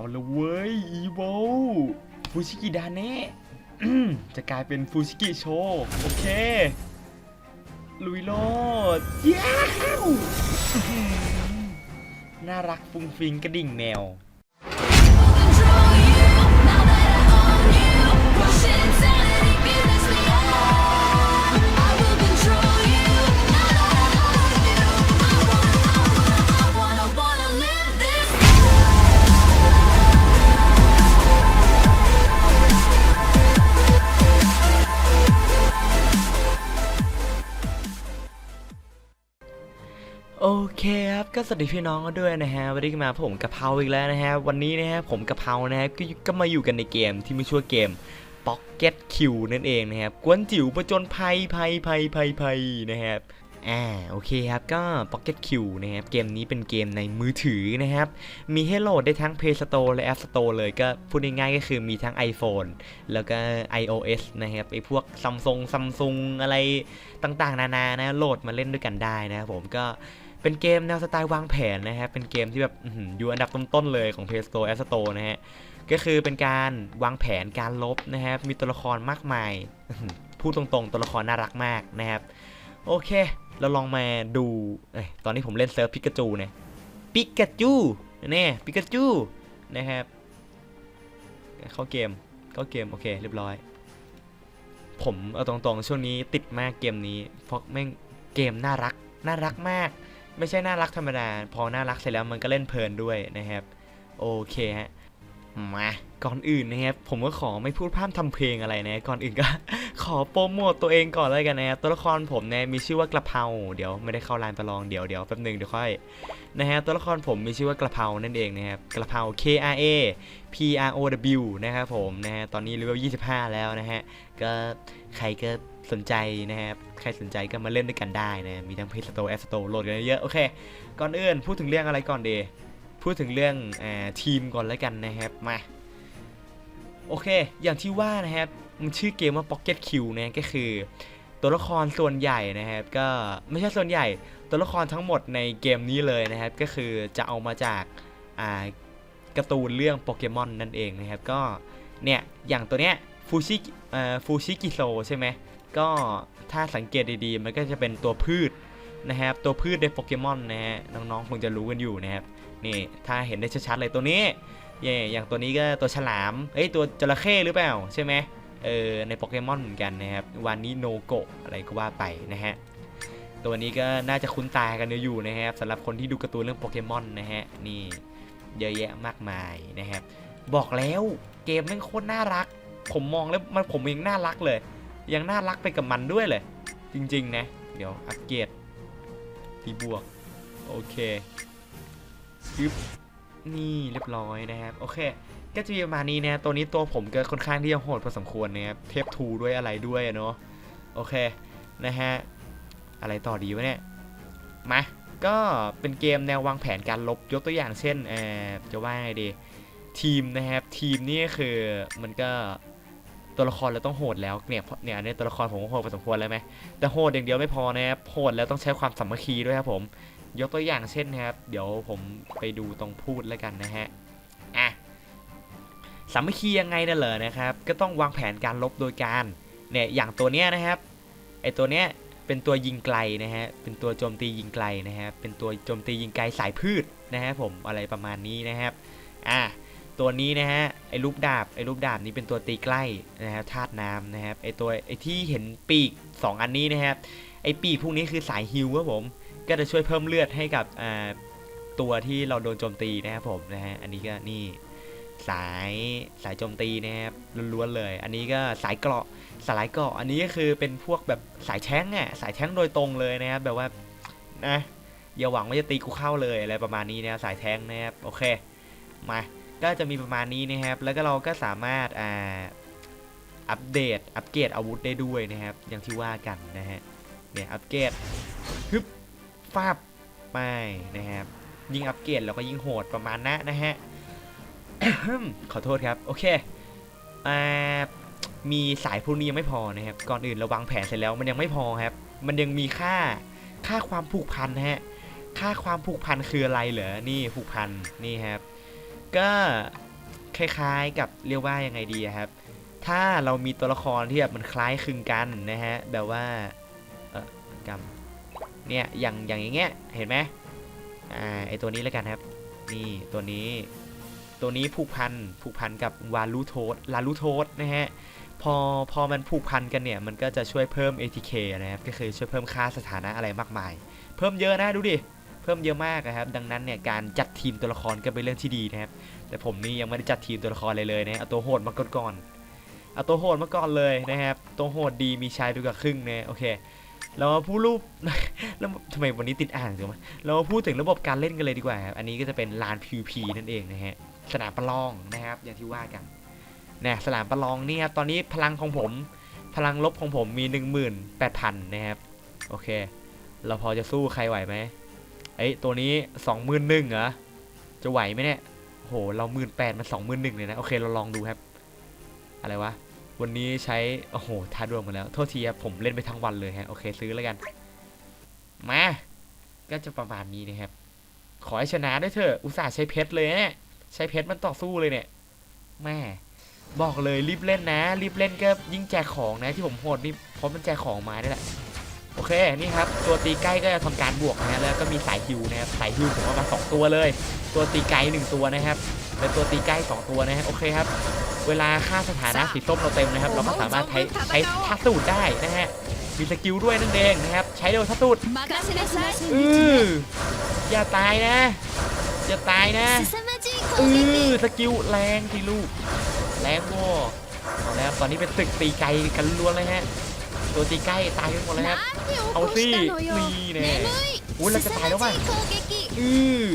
เอาละเว้ยอีโวฟูชิกิดาเนะจะกลายเป็นฟูชิกิโชโอเค ลุยโลดย้าวอื้อหือน่ารักฟุ้งฟิงกระดิ่งแมว ก็สวัสดีพี่น้องกันด้วยนะฮะวันนี้มาผมกะเพราอีกแล้วนะฮะวันนี้นะฮะผมกะเพรานะฮะก็ก็มาอยู่กันในเกมที่ไม่ชั่วเกม Pocket Q นั่นเองนะครับกวนจิ๋วประจนภัยภัยภัยภัยภัยนะครับอ่าโอเคครับก็ Pocket Q นะครับเกมนี้เป็นเกมในมือถือนะครับ มีให้โหลดได้ทั้ง Play Store และ App Store เลยก็พูดง่ายๆก็คือมีทั้ง iPhone แล้วก็ iOS นะครับไอพวก Samsung Samsung อะไรต่างๆ นานานะโหลดมาเล่นด้วยกันได้นะครับผมก็ เป็นเกมแนวสไตล์วางแผนนะครับเป็นเกมที่แบบอยู่อันดับต้นๆเลยของ Play Store App Store นะฮะ ก็คือเป็นการวางแผนการลบนะครับมีตัวละครมากมาย พูดตรงๆ ตัวละครน่ารักมากนะครับ โอเค เราลองมาดูตอนนี้ผมเล่นเซิร์ฟพิกาจูเนี่ยปิกาจูเนี่ยปิกาจูนะครับ เข้าเกม เข้าเกม โอเค เรียบร้อย ผมเอาตรงๆ ช่วงนี้ติดมากเกมนี้ เพราะแม่งเกมน่ารัก น่ารักมาก ไม่ใช่น่ารักธรรมดา พอน่ารักเสร็จแล้วมันก็เล่นเพลินด้วยนะครับ โอเคฮะมาก่อนอื่นนะครับผมก็ขอไม่พูดพร่ำทำเพลงอะไรนะก่อนอื่นก็ ขอโปรโมตตัวเองก่อนเลยกันนะครับตัวละครผมเนี่ยมีชื่อว่ากระเพราเดี๋ยวไม่ได้เข้าลานประลองเดี๋ยวเดี๋ยวแป๊บหนึ่งเดี๋ยวค่อยนะฮะตัวละครผมมีชื่อว่ากระเพรานั่นเองนะครับกระเพรา K R A P R O W นะครับผมนะฮะตอนนี้เลเวล25 แล้วนะฮะก็ใครก็ สนใจนะครับ ใครสนใจก็มาเล่นด้วยกันได้นะ มีทั้ง Play Store App Store โหลดกันเยอะ โอเค ก่อนอื่นพูดถึงเรื่องอะไรก่อนเดีพูดถึงเรื่องอทีมก่อนแล้วกันนะครับ มา โอเค อย่างที่ว่านะครับ มันชื่อเกมว่า Pocket Q นะก็คือ ตัวละครส่วนใหญ่นะครับ ก็ไม่ใช่ส่วนใหญ่ ตัวละครทั้งหมดในเกมนี้เลยนะครับ ก็คือจะเอามาจากการ์ตูนเรื่องโปเกมอนนั่นเองนะครับ ก็เนี่ย อย่างตัวเนี้ยฟูชิฟูชิกิโซใช่ไหม ก็ถ้าสังเกตดีๆ มันก็จะเป็นตัวพืชนะครับ ตัวพืชในโปเกมอนนะฮะน้องๆคงจะรู้กันอยู่นะครับนี่ถ้าเห็นได้ชัดๆเลยตัวนี้เย่อย่างตัวนี้ก็ตัวฉลามเอ้ยตัวจระเข้หรือเปล่าใช่ไหมเออในโปเกมอนเหมือนกันนะครับวันนี้โนโกะอะไรก็ว่าไปนะฮะตัวนี้ก็น่าจะคุ้นตากันอยู่นะครับสำหรับคนที่ดูการ์ตูนเรื่องโปเกมอนนะฮะนี่เยอะแยะมากมายนะครับ บอกแล้วเกมแม่งโคตรน่ารัก ผมมองแล้วมันผมยังน่ารักเลย ยังน่ารักไปกับมันด้วยเลย จริงๆนะ เดี๋ยวอัปเกรดที่บวก โอเคยึบนี่เรียบร้อยนะครับ โอเค ก็จะมีประมาณนี้นะตัวนี้ตัวผมก็ค่อนข้างที่จะโหดพอสมควรนะครับ เทพทูด้วยอะไรด้วยเนาะ โอเค นะฮะ อะไรต่อดีวะเนี่ย มา ก็เป็นเกมแนววางแผนการลบ ยกตัวอย่างเช่น เอ่อ จะว่าไงดี ทีมนะครับ ทีมนี่คือมันก็ ตัวละครเราต้องโหดแล้วเนี่ยเนี่ยเนี่ยตัวละครผมโหดพอสมควรแล้วไหมแต่โหดอย่างเดียวไม่พอนะครับโหดแล้วต้องใช้ความสามัคคีด้วยครับผมยกตัวอย่างเช่นนะครับ เดี๋ยวผมไปดูตรงพูดแล้วกันนะฮะอะสามัคคียังไงน่ะเหรอนะครับ ก็ต้องวางแผนการลบโดยการเนี่ยอย่างตัวเนี้ยนะครับไอตัวเนี้ยเป็นตัวยิงไกลนะฮะเป็นตัวโจมตียิงไกลนะฮะเป็นตัวโจมตียิงไกลสายพืชนะฮะผมอะไรประมาณนี้นะครับอะ ตัวนี้นะฮะไอ้ลูกดาบไอ้ลูกดาบนี้เป็นตัวตีใกล้นะฮะธาตุน้ำนะครับไอ้ตัวไอ้ที่เห็นปีก 2 อันนี้นะครับไอ้ปีกพวกนี้คือสายฮิลครับผม ก็จะช่วยเพิ่มเลือดให้กับตัวที่เราโดนโจมตีนะครับผมนะฮะอันนี้ก็นี่สายสายโจมตีนะครับล้วนๆเลย อันนี้ก็สายเกราะสายเกราะ อันนี้ก็คือเป็นพวกแบบสายแท้งอะสายแท้งโดยตรงเลยนะครับแบบว่านะอย่าหวังว่าจะตีกูเข้าเลยอะไรประมาณนี้นะสายแท้งนะครับโอเคมา ก็จะมีประมาณนี้นะครับ แล้วก็เราก็สามารถอ่าอัปเดต อัปเกรดอาวุธได้ด้วยนะครับ อย่างที่ว่ากันนะฮะ เนี่ย อัปเกรดฮึบฟาบไปนะครับ ยิ่งอัปเกรดเราก็ยิ่งโหดประมาณนั้นนะฮะ ขอโทษครับ โอเค อ่า มีสายพวกนี้ยังไม่พอนะครับ ก่อนอื่นเราวางแผนเสร็จแล้วมันยังไม่พอครับ มันยังมีค่า ค่าความผูกพันนะฮะ ค่าความผูกพันคืออะไรเหรอ นี่ผูกพัน นี่ครับ ก็คล้ายๆกับเรียกว่ายังไงดีครับ ถ้าเรามีตัวละครที่แบบมันคล้ายคลึงกันนะฮะแบบว่าเออกำเนี่ยอย่างอย่างอย่างเงี้ยเห็นไหมอ่าไอตัวนี้แล้วกันครับนี่ตัวนี้ตัวนี้ผูกพันผูกพันกับวาลูโทสลาลูโทสนะฮะพอพอมันผูกพันกันเนี่ยมันก็จะช่วยเพิ่ม ATK นะครับก็คือช่วยเพิ่มค่าสถานะอะไรมากมาย เพิ่มเยอะนะดูดิ พิ่มเยอะมากนะครับ ดังนั้นเนี่ยการจัดทีมตัวละครก็เป็นเรื่องที่ดีนะครับ แต่ผมนี่ยังไม่ได้จัดทีมตัวละครเลยเลยนะเอาตัวโหดมาก่อนเอาตัวโหดมาก่อนเลยนะครับ ตัวโหดดีมีชายไปกว่าครึ่งนะโอเค เรามาพูดรูปแล้วทำไมวันนี้ติดอ่างจังวะเรามาพูดถึงระบบการเล่นกันเลยดีกว่าครับ อันนี้ก็จะเป็นลาน PVP นั่นเองนะฮะ สนามประลองนะครับ อย่างที่ว่ากันนะสนามประลองนี่ครับ ตอนนี้พลังของผม พลังลบของผมมี 18,000 นะครับ โอเค เราพอจะสู้ใครไหวไหม เอ้ตัวนี้21,000เหรอจะไหวไหมเนี่ยโหเราหมื่นแปดมันสองหมื่นหนึ่งเลยนะโอเคเราลองดูครับ อะไรวะวันนี้ใช้โอ้โหท้าดวงมาแล้วโทษทีครับผมเล่นไปทั้งวันเลยฮะโอเคซื้อแล้วกันมาก็จะประมาณนี้นะครับ ขอให้ชนะด้วยเถอะอุตส่าห์ใช้เพชรเลยนะี่ยใช้เพชรมันต่อสู้เลยเนี่ยแม่บอกเลยรีบเล่นนะ รีบเล่นก็ยิ่งแจกของนะที่ผมโหดนี่เพราะมันแจกของมานี่แหละ โอเค นี่ครับ ตัวตีใกล้ก็จะทำการบวกนะฮะแล้วก็มีสายฮิวนะครับ สายฮิวผมเอามา 2 ตัวเลย ตัวตีไกล1ตัวนะครับ และตัวตีใกล้ 2 ตัวนะฮะ โอเคครับ เวลาค่าสถานะสีส้มเราเต็มนะครับ เราก็สามารถใช้ใช้ท่าสูตรได้นะฮะ มีสกิลด้วยนั่นเองนะครับ ใช้โดยท่าสูตรอืออย่าตายนะ อย่าตายนะอือสกิลแรงที่ลูก แรงว่อเคครับตอนนี้เป็นตึกตีไกลกันล้วนเลยฮะ ตัวตีใกล้ตายกันหมดแล้วครับเอาสิมีแน่อุ้ยเราจะตายแล้วว่ะอือ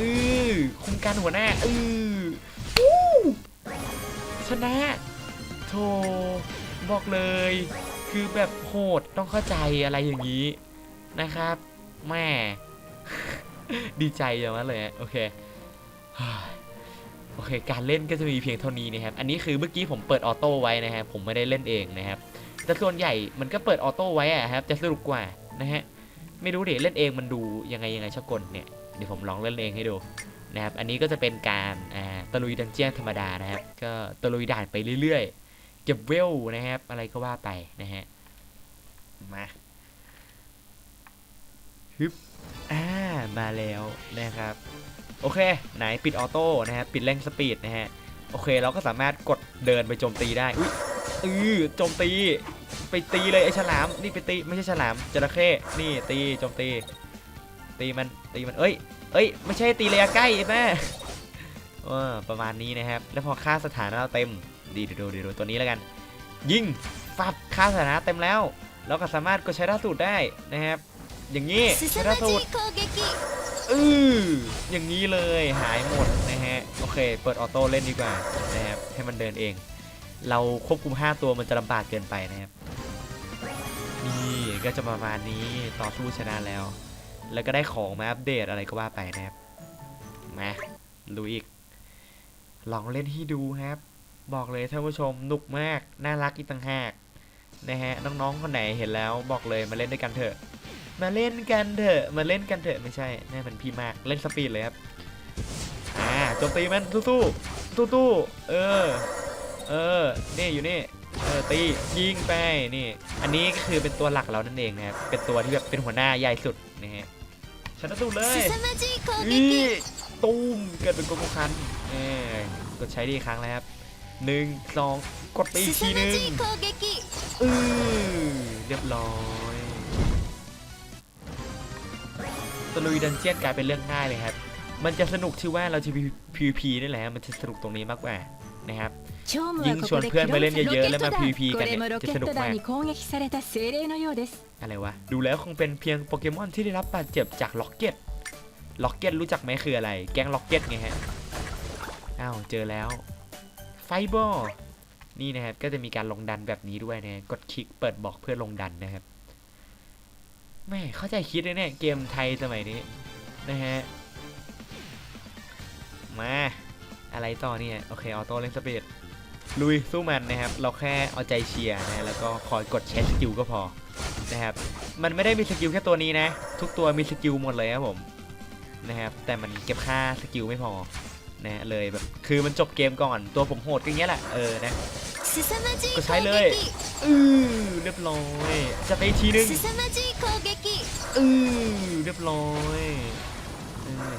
อือคุมการหัวหน้าอือชนะโธบอกเลย คือแบบโหดต้องเข้าใจอะไรอย่างนี้นะครับแม่ดีใจอย่างนั้นเลยโอเคโอเค การเล่นก็จะมีเพียงเท่านี้นะครับ อันนี้คือเมื่อกี้ผมเปิดออโต้ไว้นะครับ ผมไม่ได้เล่นเองนะครับ แต่ส่วนใหญ่มันก็เปิดออโต้ไว้อะครับ จะสนุกกว่านะฮะ ไม่รู้เดี๋ยวเล่นเองมันดูยังไงยังไงชอบกลเนี่ย เดี๋ยวผมลองเล่นเองให้ดูนะครับ อันนี้ก็จะเป็นการอ่าตะลุยดันเจี้ยนธรรมดานะครับ ก็ตะลุยด่านไปเรื่อยๆ เก็บเวลนะครับ อะไรก็ว่าไปนะฮะ มาฮึบอ่า มาแล้วนะครับ โอเค ไหนปิดออโต้นะฮะปิดเร่งสปีดนะฮะ โอเค เราก็สามารถกดเดินไปโจมตีได้ อุ้ย เออโจมตี ไปตีเลยไอ้ฉลาม นี่ไปตีไม่ใช่ฉลามจระเข้นี่ตีโจมตี ตีมันตีมันเอ้ยเอ้ยไม่ใช่ตีระยะใกล้แม่ประมาณนี้นะครับ แล้วพอค่าสถานะเราเต็ม ดีดูดูดูตัวนี้แล้วกัน ยิงฟับค่าสถานะเต็มแล้ว เราก็สามารถกดใช้ราสูตรได้นะครับ อย่างนี้ใช้ราสุตอืออย่างนี้เลยหายหมดนะฮะ โอเค เปิดออโต้เล่นดีกว่านะครับให้มันเดินเอง เราควบคุม 5 ตัวมันจะลำบากเกินไปนะครับ นี่ก็จะประมาณนี้ต่อสู้ชนะแล้ว แล้วก็ได้ของมาอัปเดตอะไรก็ว่าไปนะครับ มาลุยอีก ลองเล่นให้ดูครับ บอกเลยท่านผู้ชมหนุกมาก น่ารักอีกต่างหากนะฮะน้องๆคนไหนเห็นแล้วบอกเลยมาเล่นด้วยกันเถอะ มาเล่นกันเถอะมาเล่นกันเถอะไม่ใช่นี่มันพี่มากเล่นสปีดเลยครับอ่าโจมตีมันสู้ๆสู้ๆเออ เออ นี่อยู่นี่ เออตียิงไป นี่ อันนี้ก็คือเป็นตัวหลักเรานั่นเองนะครับ เป็นตัวที่แบบเป็นหัวหน้าใหญ่สุดนะฮะชนะสูตเลยนี่ตุ้มเกิดเป็นโกโก้คันเออกดใช้ดีครั้งแล้วครับหนึ่งสองกดตีทีนึ่งออเรียบร้อยตะลุยดันเจียนกลายเป็นเรื่องง่ายเลยครับ มันจะสนุกที่ว่าเราจะ PVP นี่แหละมันจะสนุกตรงนี้มากกว่า นะครับยิ่งชวนเพื่อนมาเล่นเยอะๆ และมาพีพีกันเนี่ยจะสนุกมากอะไรวะ ดูแล้วคงเป็นเพียงโปเกมอนที่ได้รับบาดเจ็บจากล็อกเก็ต ล็อกเก็ตรู้จักไหมคืออะไร แกงล็อกเก็ตไงฮะ อ้าว เจอแล้ว ไฟเบอร์นี่นะครับ ก็จะมีการลงดันแบบนี้ด้วยนะกดคลิกเปิดบอกเพื่อลงดันนะครับแม่เข้าใจคิดเลยเนี่ยเกมไทยสมัยนี้นะฮะ มา อะไรต่อเนี่ย โอเค ออโต้เล่นสปีดลุยสู้มันนะครับ เราแค่เอาใจเชียร์นะ แล้วก็คอยกดเช็คสกิลก็พอนะครับ มันไม่ได้มีสกิลแค่ตัวนี้นะ ทุกตัวมีสกิลหมดเลยครับผมนะครับ แต่มันเก็บค่าสกิลไม่พอนะเลยแบบ คือมันจบเกมก่อน ตัวผมโหดก็เงี้ยแหละ เออนะ ก็ใช้เลย อือเรียบร้อย จะไปทีนึงอือเรียบร้อย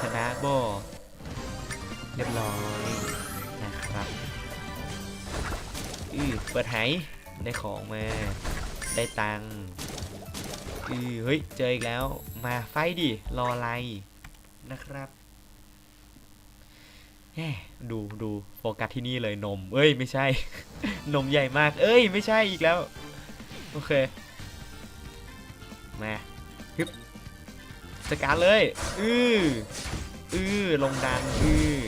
ชนะบอ เรียบร้อยนะครับอือเปิดไหได้ของมา ได้ตังค์อือเฮ้ย เจออีกแล้ว มาไฟดิ รออะไรนะครับแหมดูดูโฟกัสที่นี่เลยนม เอ้ย ไม่ใช่ นมใหญ่มาก เอ้ย ไม่ใช่อีกแล้ว โอเค มาฮึบจัดเลย อืออือลงดันอือ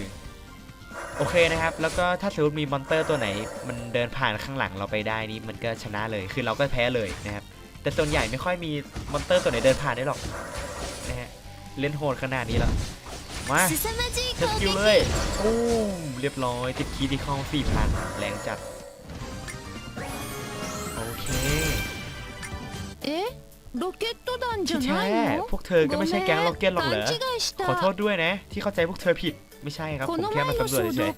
โอเคนะครับ แล้วก็ถ้าสมมติมีมอนเตอร์ตัวไหน มันเดินผ่านข้างหลังเราไปได้นี่มันก็ชนะเลย คือเราก็แพ้เลยนะครับ แต่ตัวใหญ่ไม่ค่อยมีมอนเตอร์ตัวไหนเดินผ่านได้หรอกนะฮะ เล่นโหดขนาดนี้แล้ว มาเทสกิลเลยโอ้เรียบร้อยติดคีดีคองสี่พันแรงจัด โอเค เอ๊ะนจะไท้พวกเธอก็ไม่ใช่แก๊งล็เก็ตหรอกเหรอขอโทษด้วยนะ ที่เข้าใจพวกเธอผิด ม่ใช่ครับ ผมแค่มาสำรวจเฉย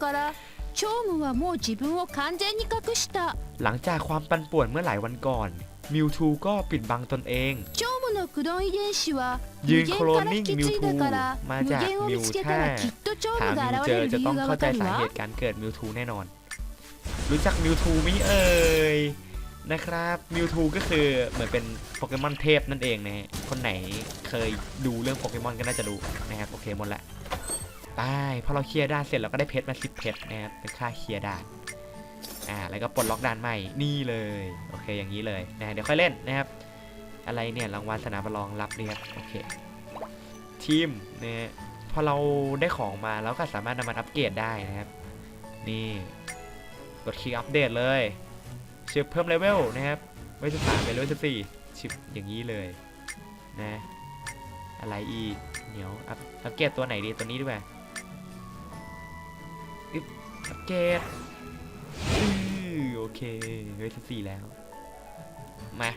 หลังจากความปั่นป่วนเมื่อหลายวันก่อนมิวทูก็ปิดบังตนเองยืนโคลนนิ่งมิวทูมาจากมิวถ้าหามิวเจอจะต้องเข้าใจสาเหตุการเกิดมิวทูแน่นอน รู้จักมิวทูมิเอ่ยนะครับมิวทูก็คือเหมือนเป็นโปเกมอนเทพนั่นเองนะฮะคนไหนเคยดูเรื่องโปเกมอนก็น่าจะดูนะครับโอเคหมดละ ไปพอเราเคลียร์ด่านเสร็จเราก็ได้เพชรมาสิบเพชรนะครับเป็นค่าเคลียร์ด่านอ่าแล้วก็ปลดล็อกด่านใหม่นี่เลยโอเคอย่างนี้เลยนะเดี๋ยวค่อยเล่นนะครับอะไรเนี่ยรางวัลสนามประลองรับเรียบโอเคทีมเนี่ยพอเราได้ของมาเราก็สามารถนำมันอัปเกรดได้นะครับ นี่กดคลิกอัปเดตเลยชิปเพิ่มเลเวลนะครับไว้สิบสามเป็นเลเวลสิบสี่ชิปอย่างนี้เลยนะอะไรอีกเดี๋ยวอัพอัปเกรดตัวไหนดีตัวนี้ดีกว่า เกรดอื้อโอเคเลเวลสิบสี่แล้ว มา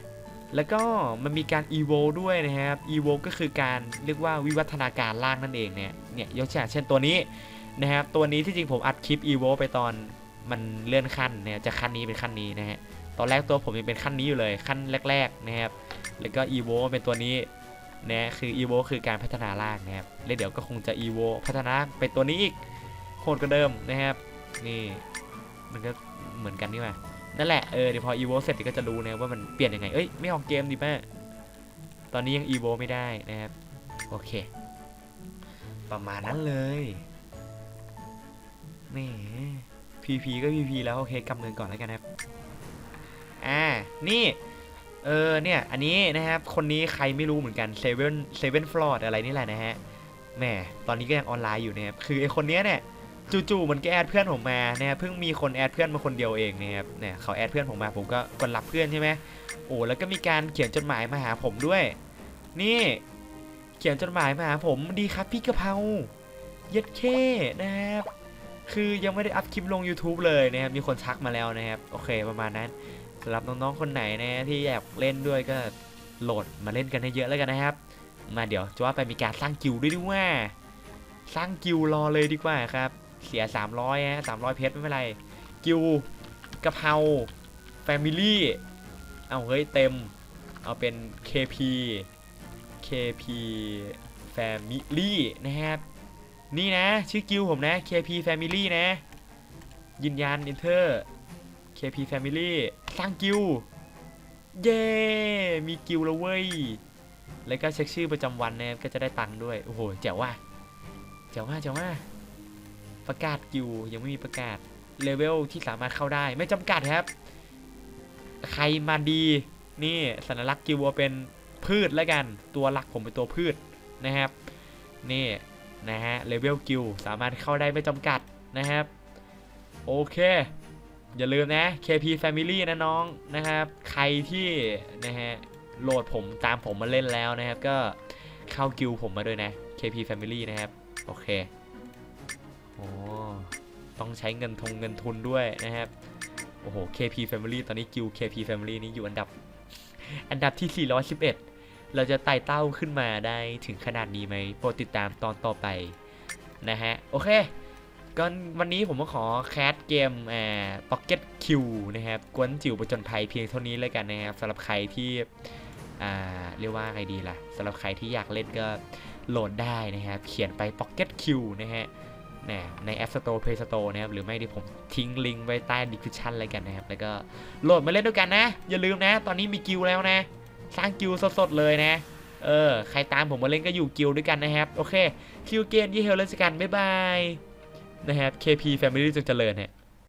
แล้วก็มันมีการ evo ด้วยนะครับ evo ก็คือการเรียกว่าวิวัฒนาการล่างนั่นเองเนี่ย เนี่ยยกตัวอย่างเช่นตัวนี้นะครับ ตัวนี้ที่จริงผมอัดคลิป evo ไปตอนมันเลื่อนขั้นเนี่ยจากขั้นนี้เป็นขั้นนี้นะฮะ ตอนแรกตัวผมยังเป็นขั้นนี้อยู่เลยขั้นแรก ๆ นะครับ แล้วก็ evo เป็นตัวนี้นะคือ evo คือการพัฒนาล่างนะครับ แล้วเดี๋ยวก็คงจะ evo พัฒนาเป็นตัวนี้อีกโหดกว่าเดิมนะครับ นี่มันก็เหมือนกันนี่หว่านั่นแหละ เออเดี๋ยวพอ evo เสร็จเดี๋ยวก็จะรู้นะว่ามันเปลี่ยนยังไง เอ้ย ไม่ออกเกมดิแม่ตอนนี้ยัง evo ไม่ได้นะครับ โอเค ประมาณนั้นเลยแหม pp ก็ pp แล้ว โอเคกำเนินก่อนแล้วกันครับ อ่า นี่ เออ เนี่ย อันนี้นะครับ คนนี้ใครไม่รู้เหมือนกันเซเว่นเซเว่นฟลอดอะไรนี่แหละนะฮะ แหม ตอนนี้ก็ยังออนไลน์อยู่นะครับ คือไอคนเนี้ยเนี่ย จู่ๆมันก็แอดเพื่อนผมมาเนะครับเพิ่งมีคนแอดเพื่อนมาคนเดียวเองนะครับเนี่ยเขาแอดเพื่อนผมมาผมก็กดรับเพื่อนใช่ไหมโอ้แล้วก็มีการเขียนจดหมายมาหาผมด้วย นี่ เขียนจดหมายมาหาผมดีครับพี่กะเพราเย็ดเคนะครับคือยังไม่ได้อัพคลิปลง YouTube เลยนะครับมีคนทักมาแล้วนะครับโอเคประมาณนั้นสำหรับน้องๆคนไหนนะที่อยากเล่นด้วยก็โหลดมาเล่นกันให้เยอะแล้วกันนะครับ มาเดี๋ยวจะว่าไปมีการสร้างกิลด์ด้วยดีว่า สร้างกิลรอเลยดีกว่าครับ เสีย 300ฮะ300 เพชรไม่เป็นไร กิวกะเพราแฟมิลี่ เอาเฮ้ยเต็ม เอาเป็น KP KP Family นะครับ นี่นะ ชื่อกิวผมนะ KP Family นะ ยืนยัน Enter KP Family สร้างกิวเย้ มีกิวแล้วเว้ย แล้วก็เช็คชื่อประจำวันนะครับก็จะได้ตังค์ด้วย โอ้โหเจ๋วว่ะเจ๋วว่ะเจ๋วว่ะ ประกาศกิวยังไม่มีประกาศเลเวลที่สามารถเข้าได้ ไม่จำกัดครับ ใครมาดีนี่สัญลักษณ์กิวเป็นพืชแล้วกัน ตัวหลักผมเป็นตัวพืชนะครับ นี่นะฮะเลเวลกิวสามารถเข้าได้ไม่จำกัดนะครับ โอเค อย่าลืมนะ KP Family นะน้องนะครับ ใครที่นะฮะโหลดผมตามผมมาเล่นแล้วนะครับ ก็เข้ากิวผมมาด้วยนะ KP Family นะครับ โอเค โอ้ต้องใช้เงินทงเงินทุนด้วยนะครับ โอ้โห KP Family ตอนนี้กิว KP Family นี้อยู่อันดับ อันดับที่ 411 เราจะไต่เต้าขึ้นมาได้ถึงขนาดนี้ไหมโปรดติดตามตอนต่อไปนะฮะ โอเคก็วันนี้ผมก็ขอแคสเกมอ่พ็อกเก็ตคิวนะครับกวนจิ๋วประจนภัยเพียงเท่านี้เลยกันนะครับสำหรับใครที่อ่าเรียกว่าไงดีล่ะสำหรับใครที่อยากเล่นก็โหลดได้นะครับ เขียนไป Pocket Q นะฮะ นะใน App Store Play Store นะครับหรือไม่ที่ผมทิ้งลิงก์ไว้ใต้ description เลยกันนะครับ แล้วก็โหลดมาเล่นด้วยกันนะ อย่าลืมนะ ตอนนี้มีกิลแล้วนะ สร้างกิลสดๆเลยนะ เออ ใครตามผมมาเล่นก็อยู่กิลด้วยกันนะครับ โอเค คิวเกนยี่เฮลเลสกัน บ๊ายบาย นะครับ KP Family จงเจริญฮะ